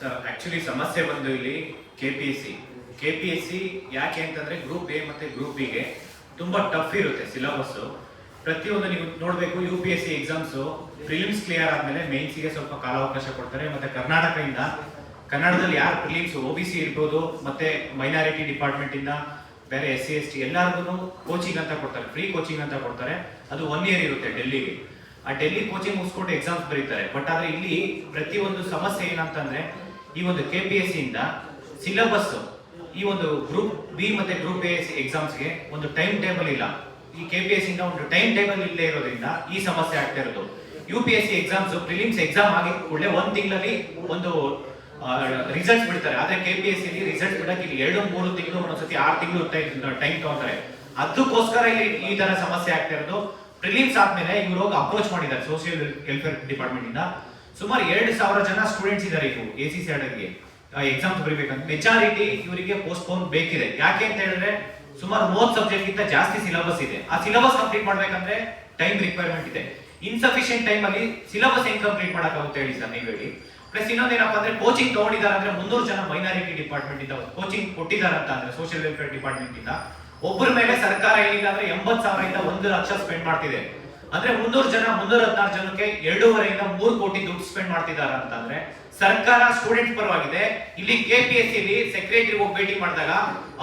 Sir actually ಸಮಸ್ಯೆ ಬಂದು ಇಲ್ಲಿ K P S C K P S C ಯಾಕೆ ಅಂತಂದ್ರೆ ಗ್ರೂಪ್ ಎ ಮತ್ತೆ ಗ್ರೂಪ್ ಬಿಗೆ ತುಂಬಾ ಟಫ್ ಇರುತ್ತೆ ಸಿಲೆಬಸ್ ಪ್ರತಿಯೊಂದು ನೀವು ನೋಡಬೇಕು U P S C exams prelims clear ಆದ್ಮೇಲೆ ಮೇನ್ಸಿಗೆ ಸ್ವಲ್ಪ ಕಾಲಾವಕಾಶ ಕೊಡ್ತಾರೆ. ಮತ್ತೆ ಕರ್ನಾಟಕದಿಂದ, ಕನ್ನಡದಲ್ಲಿ ಯಾರು ಪ್ರಿಲಿಮ್ಸ್ ಒ ಬಿ ಸಿ ಇರ್ಬೋದು, ಮತ್ತೆ ಮೈನಾರಿಟಿ ಡಿಪಾರ್ಟ್ಮೆಂಟ್ ಇಂದ ಬೇರೆ ಎಸ್ ಸಿ ಎಸ್ ಟಿ ಎಲ್ಲರಿಗೂ ಕೋಚಿಂಗ್ ಅಂತ ಕೊಡ್ತಾರೆ. ಫ್ರೀ ಕೋಚಿಂಗ್ ಅಂತ ಕೊಡ್ತಾರೆ. ಅದು ಒನ್ ಇಯರ್ ಇರುತ್ತೆ ಡೆಲ್ಲಿಗೆ. ಆ ಡೆಲ್ಲಿ ಕೋಚಿಂಗ್ ಮುಗಿಸ್ಕೊಂಡು ಎಕ್ಸಾಮ್ಸ್ ಬರೀತಾರೆ. ಬಟ್ ಆದ್ರೆ ಇಲ್ಲಿ ಪ್ರತಿಯೊಂದು ಸಮಸ್ಯೆ ಏನಂತಂದ್ರೆ ಈ ಒಂದು ಕೆ ಪಿ ಎಸ್ ಸಿಯಿಂದ ಸಿಲೆಬಸ್ ಈ ಒಂದು ಗ್ರೂಪ್ ಬಿ ಮತ್ತೆ ಗ್ರೂಪ್ ಎ ಎಕ್ಸಾಮ್ಸ್ಗೆ ಒಂದು ಟೈಮ್ ಟೇಬಲ್ ಇಲ್ಲ. ಈ ಕೆ ಪಿ ಎಸ್ ಇಂದ ಒಂದು ಟೈಮ್ ಟೇಬಲ್ ಇಲ್ಲದೆ ಇರೋದ್ರಿಂದ ಈ ಸಮಸ್ಯೆ ಆಗ್ತಾ ಇರೋದು. U P S C exams prelims exam ಆಗಿ ಕೂಡಲೇ ಒಂದು ತಿಂಗಳಲ್ಲಿ ಒಂದು ರಿಸಲ್ಟ್ ಬಿಡ್ತಾರೆ. ಆದ್ರೆ K P S C result ಬಿಡಕ್ಕೆ ಇಲ್ಲಿ ಎರಡು, ಮೂರು ತಿಂಗಳು, ಒಂದೊಂದ್ಸತಿ ಆರು ತಿಂಗಳು ಟೈಮ್ ತಗೊಂತಾರೆ. ಅದಕ್ಕೋಸ್ಕರ ಇಲ್ಲಿ ಈ ತರ ಸಮಸ್ಯೆ ಆಗ್ತಾ ಇರೋದು. ಪ್ರಿಲಿಮ್ಸ್ ಆದ್ಮೇಲೆ ಇವ್ರು ಹೋಗಿ ಅಪ್ರೋಚ್ ಮಾಡಿದ್ದಾರೆ ಸೋಷಿಯಲ್ ವೆಲ್ಫೇರ್ ಡಿಪಾರ್ಟ್ಮೆಂಟ್ ಇಂದ. ಸುಮಾರು ಎರಡು ಸಾವಿರ ಜನ ಸ್ಟೂಡೆಂಟ್ಸ್ ಇದ್ದಾರೆ ಇವರು ಎ ಸಿ ಗೆ. ಎಕ್ಸಾಮ್ ಬರಿಬೇಕಂತ ಮೆಚಾರಿಟಿ ಇವರಿಗೆ ಪೋಸ್ಟ್ಪೋನ್ ಬೇಕಿದೆ. ಯಾಕೆ ಅಂತ ಹೇಳಿದ್ರೆ ಸುಮಾರು ಮೂವತ್ತು ಸಬ್ಜೆಕ್ಟ್ ಗಿಂತ ಜಾಸ್ತಿ ಸಿಲಬಸ್ ಇದೆ. ಆ ಸಿಲೆಬಸ್ ಕಂಪ್ಲೀಟ್ ಮಾಡ್ಬೇಕಂದ್ರೆ ಟೈಮ್ ರಿಕ್ವೈರ್ಮೆಂಟ್ ಇದೆ. ಇನ್ಸಫಿಷಿಯಂಟ್ ಟೈಮ್ ಅಲ್ಲಿ ಸಿಲೆಬಸ್ ಹೆಂಗ್ ಕಂಪ್ಲೀಟ್ ಮಾಡಕ್ಕಾಗುತ್ತೆ ಹೇಳಿ ಸರ್ ನೀವು ಹೇಳಿ. ಪ್ಲಸ್ ಇನ್ನೊಂದೇನಪ್ಪ ಅಂದ್ರೆ ಕೋಚಿಂಗ್ ತಗೊಂಡಿದ್ದಾರೆ ಅಂದ್ರೆ ಮುನ್ನೂರು ಜನ ಮೈನಾರಿಟಿ ಡಿಪಾರ್ಟ್ಮೆಂಟ್ ಇಂದ ಕೋಚಿಂಗ್ ಕೊಟ್ಟಿದ್ದಾರೆ ಅಂತ ಅಂದ್ರೆ ಸೋಷಿಯಲ್ ವೆಲ್ಫೇರ್ ಡಿಪಾರ್ಟ್ಮೆಂಟ್ ಇಂದ. ಒಬ್ಬರ ಮೇಲೆ ಸರ್ಕಾರ ಏನಿಲ್ಲ ಅಂದ್ರೆ ಎಂಬತ್ ಸಾವಿರದಿಂದ ಒಂದು ಲಕ್ಷ ಸ್ಪೆಂಡ್ ಮಾಡ್ತಿದೆ. ಅಂದ್ರೆ ಮುನ್ನೂರು ಜನ, ಮುನ್ನೂರ ಹದಿನಾರು ಜನಕ್ಕೆ ಎರಡೂವರೆಯಿಂದ ಮೂರು ಕೋಟಿ ದುಡ್ಡು ಸ್ಪೆಂಡ್ ಮಾಡ್ತಿದ್ದಾರೆ ಅಂತಂದ್ರೆ ಸರ್ಕಾರ ಸ್ಟೂಡೆಂಟ್ ಪರವಾಗಿದೆ. ಇಲ್ಲಿ ಕೆ ಪಿ ಸಿ ಸೆಕ್ರೆಟರಿ ಹೋಗಿ ಭೇಟಿ ಮಾಡಿದಾಗ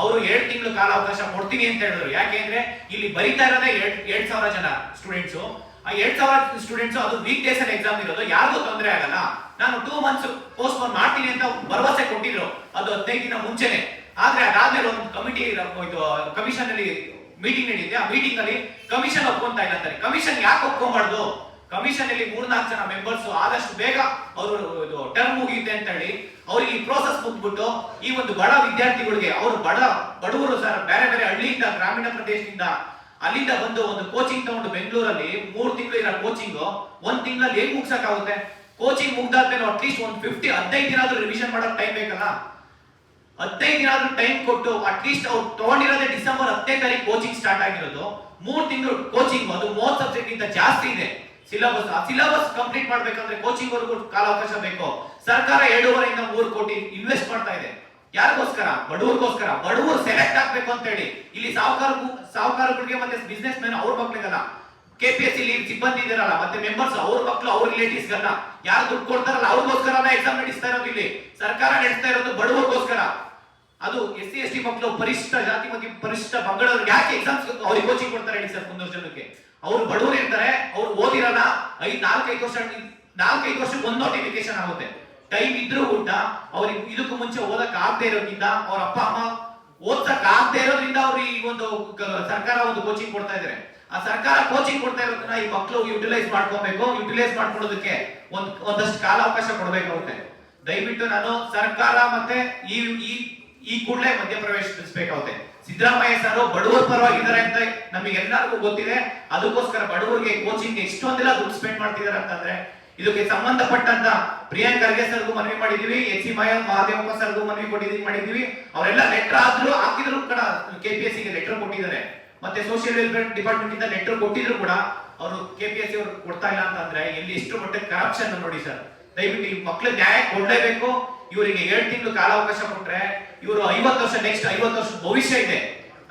ಅವರು ಎರಡು ತಿಂಗಳು ಕಾಲಾವಕಾಶ ಕೊಡ್ತೀನಿ ಅಂತ ಹೇಳಿದ್ರು. ಯಾಕೆಂದ್ರೆ ಇಲ್ಲಿ ಬರಿತಾ ಇರೋದೇ ಎರಡ್ ಸಾವಿರ ಜನ ಸ್ಟೂಡೆಂಟ್ಸ್ ಆ ಎರಡ್ ಸಾವಿರ ಸ್ಟೂಡೆಂಟ್ಸ್ ಅದು ವೀಕ್ ಡೇಸ್ ಅಲ್ಲಿ ಎಕ್ಸಾಮ್ ಇರೋದು. ಯಾರಿಗೂ ತೊಂದರೆ ಆಗಲ್ಲ. ನಾನು ಟೂ ಮಂತ್ಸ್ ಪೋಸ್ಟ್ ಪೋನ್ ಮಾಡ್ತೀನಿ ಅಂತ ಭರವಸೆ ಕೊಟ್ಟಿದ್ರು. ಅದು ಹದಿನೈದು ದಿನ ಮುಂಚೆನೆ. ಆದ್ರೆ ಅದಾದ್ಮೇಲೆ ಒಂದು ಕಮಿಟಿ ಇದು ಕಮಿಷನ್ ಅಲ್ಲಿ ಮೀಟಿಂಗ್ ನಡೆಯುತ್ತೆ ಆ ಮೀಟಿಂಗ್ ಅಲ್ಲಿ ಕಮಿಷನ್ ಒಪ್ಕೊಂತ ಇಲ್ಲ ಅಂತಾರೆ. ಕಮಿಷನ್ ಯಾಕೆ ಒಪ್ಕೊಂಬಾರ್ದು? ಕಮಿಷನ್ ಅಲ್ಲಿ ಮೂರ್ನಾಲ್ಕು ಜನ ಮೆಂಬರ್ಸ್ ಆದಷ್ಟು ಬೇಗ ಅವರು ಇದು ಟರ್ಮ್ ಮುಗಿಯುತ್ತೆ ಅಂತ ಹೇಳಿ ಅವ್ರಿಗೆ ಈ ಪ್ರೋಸೆಸ್ ಮುಗ್ಬಿಟ್ಟು ಈ ಒಂದು ಬಡ ವಿದ್ಯಾರ್ಥಿಗಳಿಗೆ ಅವರು ಬಡ ಬಡವರು ಸರ್ ಬೇರೆ ಬೇರೆ ಹಳ್ಳಿಯಿಂದ, ಗ್ರಾಮೀಣ ಪ್ರದೇಶದಿಂದ ಅಲ್ಲಿಂದ ಬಂದು ಒಂದು ಕೋಚಿಂಗ್ ತಗೊಂಡು ಬೆಂಗಳೂರಲ್ಲಿ ಮೂರ್ ತಿಂಗಳು ಇರೋ ಕೋಚಿಂಗ್ ಒಂದ್ ತಿಂಗಳಲ್ಲಿ ಹೇಗ್ ಮುಗ್ಸಕ್ಕಾಗುತ್ತೆ? ಕೋಚಿಂಗ್ ಮುಗ್ದಾದ್ಮೇಲೆ ಅಟ್ಲೀಸ್ಟ್ ಒಂದು ಫಿಫ್ಟಿ ಹದಿನೈದು ದಿನ ಆದ್ರೂ ರಿವಿಷನ್ ಮಾಡಕ್ ಟೈಮ್ ಬೇಕಲ್ಲ? ಹದಿನೈದು ದಿನ ಆದ್ರೂ ಟೈಮ್ ಕೊಟ್ಟು ಅಟ್ಲೀಸ್ಟ್ ಅವ್ರು ತಗೊಂಡಿರೋದೇ ಡಿಸೆಂಬರ್ ಹತ್ತನೇ ತಾರೀಕು ಕೋಚಿಂಗ್ ಸ್ಟಾರ್ಟ್ ಆಗಿರೋದು. ಮೂರ್ ತಿಂಗಳು ಕೋಚಿಂಗ್ ಅದು ಮೂವತ್ತು ಸಬ್ಜೆಕ್ಟ್ ಇಂದ ಜಾಸ್ತಿ ಇದೆ. ಸಿಲಬಸ್ ಆ ಸಿಲಬಸ್ ಕಂಪ್ಲೀಟ್ ಮಾಡ್ಬೇಕಂದ್ರೆ ಕೋಚಿಂಗ್ ವರ್ಗೂ ಕಾಲಾವಕಾಶ ಬೇಕು. ಸರ್ಕಾರ ಎರಡೂವರೆಯಿಂದ ಮೂರು ಕೋಟಿ ಇನ್ವೆಸ್ಟ್ ಮಾಡ್ತಾ ಇದೆ. ಯಾರಿಗೋಸ್ಕರ? ಬಡವರಿಗೋಸ್ಕರ. ಬಡವರು ಸೆಲೆಕ್ಟ್ ಆಗ್ಬೇಕು ಅಂತ ಹೇಳಿ ಇಲ್ಲಿ ಸಾಹುಕಾರ ಸಾಹುಕಾರಗಳಿಗೆ ಮತ್ತೆ ಬಿಸ್ನೆಸ್ ಮ್ಯಾನ್ ಅವ್ರ ಮಕ್ಳಿಗಲ್ಲ. ಕೆ ಪಿ ಎಸ್ ಸಿ ಸಿಬ್ಬಂದಿ ಇದಾರಲ್ಲ ಮತ್ತೆ ಮೆಂಬರ್ಸ್ ಅವ್ರ ಮಕ್ಕಳು ಅವ್ರ ರಿಲೇಟಿವ್ಸ್ ಗನ್ನ ಯಾರು ದುಡ್ಡು ಕೊಡ್ತಾರಲ್ಲ ಅವ್ರಿಗೋಸ್ಕರ ಎಕ್ಸಾಮ್ ನಡೆಸ್ತಾ ಇರೋದು ಇಲ್ಲಿ. ಸರ್ಕಾರ ನಡೆಸ್ತಾ ಇರೋದು ಬಡವರಿಗೋಸ್ಕರ. ಅದು ಎಸ್ ಸಿ ಎಸ್ ಟಿ ಮಕ್ಕಳು ಪರಿಷ್ಠ ಜಾತಿ ಮತ್ತು ಪರಿಷ್ಠ ಪಂಗಡವ್ರಿಗೆ ಯಾಕೆ ಎಕ್ಸಾಮ್ಸ್ ಅವ್ರಿಗೆ ಕೋಚಿಂಗ್ ಕೊಡ್ತಾರೆ ಹೇಳಿ ಸರ್ ಮುನ್ನೂರು ಜನಕ್ಕೆ? ಅವ್ರು ಬಡವರು ಇರ್ತಾರೆ, ಅವ್ರು ಓದಿರಲ್ಲ, ಐದ್, ನಾಲ್ಕೈದು ವರ್ಷ, ನಾಲ್ಕೈದು ವರ್ಷಕ್ಕೆ ಒಂದು ನೋಟಿಫಿಕೇಶನ್ ಆಗುತ್ತೆ. ಟೈಮ್ ಇದ್ರೂ ಕೂಡ ಅವ್ರಿಗೆ ಇದಕ್ಕೂ ಮುಂಚೆ ಓದಕ್ ಆಗದೆ ಇರೋದ್ರಿಂದ ಅವ್ರ ಅಪ್ಪ, ಅಮ್ಮ ಓದ್ಸಕ್ ಆಗದೆ ಇರೋದ್ರಿಂದ ಅವ್ರು ಈ ಒಂದು ಸರ್ಕಾರ ಒಂದು ಕೋಚಿಂಗ್ ಕೊಡ್ತಾ ಇದಾರೆ. ಆ ಸರ್ಕಾರ ಕೋಚಿಂಗ್ ಕೊಡ್ತಾ ಇರೋದನ್ನ ಈ ಮಕ್ಕಳು ಯುಟಿಲೈಸ್ ಮಾಡ್ಕೋಬೇಕು. ಯುಟಿಲೈಸ್ ಮಾಡ್ಕೊಳ್ಳೋದಕ್ಕೆ ಒಂದ್, ಒಂದಷ್ಟು ಕಾಲಾವಕಾಶ ಕೊಡ್ಬೇಕಾಗುತ್ತೆ ದಯವಿಟ್ಟು ನಾನು ಸರ್ಕಾರ ಮತ್ತೆ ಈ ಈ ಈ ಕೂಡಲೇ ಮಧ್ಯಪ್ರವೇಶಿಸಬೇಕಾಗುತ್ತೆ ಸಿದ್ದರಾಮಯ್ಯ ಸರ್ ಬಡವರ ಪರವಾಗಿದ್ದಾರೆ ಅಂತ ನಮಗೆಲ್ಲರಿಗೂ ಗೊತ್ತಿದೆ. ಅದಕ್ಕೋಸ್ಕರ ಬಡವರಿಗೆ ಕೋಚಿಂಗ್ ಎಷ್ಟೊಂದೆಲ್ಲ ದುಡ್ಡು ಸ್ಪೆಂಡ್ ಮಾಡ್ತಿದ್ದಾರೆ ಅಂತಂದ್ರೆ, ಇದಕ್ಕೆ ಸಂಬಂಧಪಟ್ಟಂತ ಪ್ರಿಯಾಂಕ್ ಖರ್ಗೆ ಸರ್ಗೂ ಮನವಿ ಮಾಡಿದೀವಿ, ಎಚ್ ಸಿ ಮಯ ಮಹಾದೇವಪ್ಪ ಸರ್ಗೂ ಮನವಿ ಕೊಟ್ಟಿದ್ದೀವಿ ಮಾಡಿದೀವಿ. ಅವರೆಲ್ಲ ಲೆಟರ್ ಆದ್ರೂ ಹಾಕಿದ್ರು ಕೂಡ ಕೆಪಿಎಸ್ಸಿಗೆ ಲೆಟರ್ ಕೊಟ್ಟಿದ್ದಾರೆ. ಮತ್ತೆ ಸೋಷಿಯಲ್ ವೆಲ್ಫೇರ್ ಡಿಪಾರ್ಟ್ಮೆಂಟ್ ಇಂದ ಲೆಟರ್ ಕೊಟ್ಟಿದ್ರು ಕೂಡ ಅವರು ಕೆಪಿಎಸ್ಸಿ ಅವರು ಕೊಡ್ತಾ ಇಲ್ಲ ಅಂತಂದ್ರೆ ಇಲ್ಲಿ ಎಷ್ಟು ಮಟ್ಟಿಗೆ ಕರಪ್ಷನ್ ನೋಡಿ ಸರ್ ದಯವಿಟ್ಟು ಈ ಮಕ್ಳಿಗೆ ನ್ಯಾಯ ಕೊಡ್ಲೇಬೇಕು. ಇವರಿಗೆ ಏಳು ತಿಂಗಳು ಕಾಲಾವಕಾಶ ಕೊಟ್ರೆ ಇವರು ಐವತ್ತು ವರ್ಷ ನೆಕ್ಸ್ಟ್ ಐವತ್ತು ವರ್ಷ ಭವಿಷ್ಯ ಇದೆ.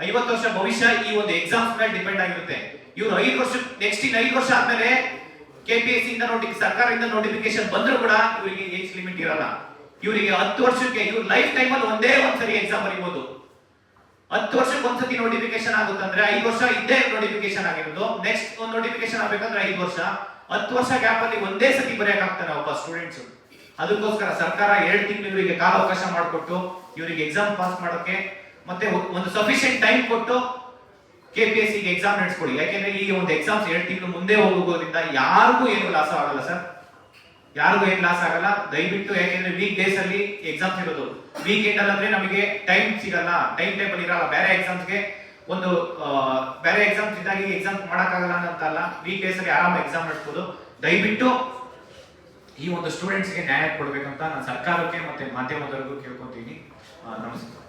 ಐವತ್ತು ವರ್ಷ ಭವಿಷ್ಯ ಈ ಒಂದು ಎಕ್ಸಾಮ್ಸ್ ಮೇಲೆ ಡಿಪೆಂಡ್ ಆಗಿರುತ್ತೆ. ಇವರು ಐದು ವರ್ಷ ನೆಕ್ಸ್ಟ್ ಇನ್ ಐದು ವರ್ಷ ಆದ್ಮೇಲೆ ಎಸ್ ಇಂದ ನೋಟಿ ಸರ್ಕಾರದಿಂದ ನೋಟಿಫಿಕೇಶನ್ ಬಂದ್ರು ಕೂಡ ಇವರಿಗೆ ಏಜ್ ಲಿಮಿಟ್ ಇರಲ್ಲ. ಇವರಿಗೆ ಹತ್ತು ವರ್ಷಕ್ಕೆ ಇವ್ರ ಲೈಫ್ ಟೈಮ್ ಅಲ್ಲಿ ಒಂದೇ ಒಂದ್ಸರಿ ಎಕ್ಸಾಮ್ ಬರೀಬಹುದು ಹತ್ತು ವರ್ಷಕ್ಕೆ ಒಂದ್ಸತಿ ನೋಟಿಫಿಕೇಶನ್ ಆಗುತ್ತಂದ್ರೆ ಐದು ವರ್ಷ ಇದ್ದೇ ನೋಟಿಫಿಕೇಶನ್ ಆಗಿರೋದು. ನೆಕ್ಸ್ಟ್ ಒಂದು ನೋಟಿಫಿಕೇಶನ್ ಆಗ್ಬೇಕಂದ್ರೆ ಐದು ವರ್ಷ. ಹತ್ತು ವರ್ಷ ಗ್ಯಾಪ್ ಅಲ್ಲಿ ಒಂದೇ ಸತಿ ಬರೆಯಕ್ ಆಗ್ತಾರೆ ಒಬ್ಬ ಸ್ಟೂಡೆಂಟ್ಸ್ ಅದಕ್ಕೋಸ್ಕರ ಸರ್ಕಾರ ಎರಡು ತಿಂಗಳು ಇವರಿಗೆ ಕಾಲಾವಕಾಶ ಮಾಡಿಕೊಟ್ಟು ಇವರಿಗೆ ಎಕ್ಸಾಮ್ ಪಾಸ್ ಮಾಡೋಕೆ ಮತ್ತೆ ಒಂದು ಸಫಿಶಿಯಂಟ್ ಟೈಮ್ ಕೊಟ್ಟು ಕೆ ಪಿ ಎಸ್ ಸಿಗೆ ಎಕ್ಸಾಮ್ ನಡೆಸ್ಕೊಳ್ಳಿ. ಯಾಕೆಂದ್ರೆ ಈ ಒಂದು ಎಕ್ಸಾಮ್ಸ್ ಎರಡು ತಿಂಗಳು ಮುಂದೆ ಹೋಗೋದ್ರಿಂದ ಯಾರಿಗೂ ಏನು ಲಾಸ ಆಗಲ್ಲ ಸರ್. ಯಾರಿಗೂ ಏನ್ ಲಾಸ್ ಆಗಲ್ಲ. ದಯವಿಟ್ಟು ಯಾಕೆಂದ್ರೆ ವೀಕ್ ಡೇಸ್ ಅಲ್ಲಿ ಎಕ್ಸಾಮ್ಸ್ ಇರೋದು. ವೀಕೆಂಡ್ ಅಲ್ಲಿ ಅಂದ್ರೆ ನಮಗೆ ಟೈಮ್ ಸಿಗಲ್ಲ. ಟೈಮ್ ಟೇಬಲ್ ಇರಲ್ಲ. ಬೇರೆ ಎಕ್ಸಾಮ್ಸ್ಗೆ ಒಂದು ಬೇರೆ ಎಕ್ಸಾಮ್ಸ್ ಇದ್ದಾಗ ಎಕ್ಸಾಮ್ ಮಾಡೋಕ್ಕಾಗಲ್ಲ ಅಂತ ಅಲ್ಲ. ವೀಕ್ ಡೇಸ್ ಅಲ್ಲಿ ಆರಾಮ ಎಕ್ಸಾಮ್ ನಡೆಸ್ಬೋದು. ದಯವಿಟ್ಟು ಈ ಒಂದು ಸ್ಟೂಡೆಂಟ್ಸ್ಗೆ ನ್ಯಾಯ ಕೊಡ್ಬೇಕಂತ ನಾನು ಸರ್ಕಾರಕ್ಕೆ ಮತ್ತೆ ಮಾಧ್ಯಮದವರೆಗೂ ಕೇಳ್ಕೊತೀನಿ. ನಮಸ್ಕಾರ